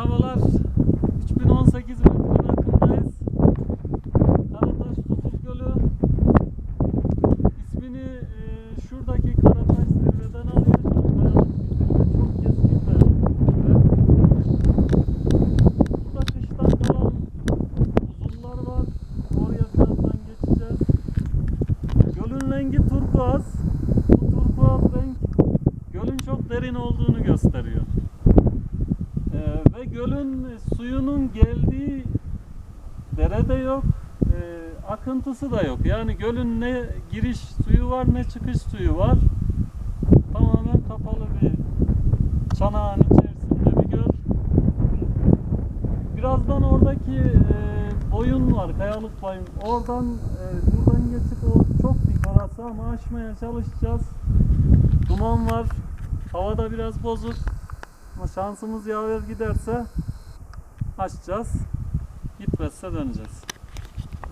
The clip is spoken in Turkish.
Merhabalar. 3018 metrenin akındayız. Karataş Tutul Gölü. İsmini e, şuradaki Karataş zirveden alıyor. Zirve. Çok keskin. Burada kıştan kalan uzunlar var. Oraya birazdan geçeceğiz. Gölün rengi turkuaz. Bu turkuaz renk gölün çok derin olduğunu gösteriyor. Gölün suyunun geldiği dere de yok, e, akıntısı da yok. Yani gölün ne giriş suyu var ne çıkış suyu var. Tamamen kapalı bir çanağın içerisinde bir göl. Birazdan oradaki e, boyun var, kayalık boyun. Oradan e, buradan geçip o çok dik orası ama aşmaya çalışacağız. Duman var. Havada biraz bozuk. Ama şansımız yaver giderse açacağız. Gitmezse döneceğiz.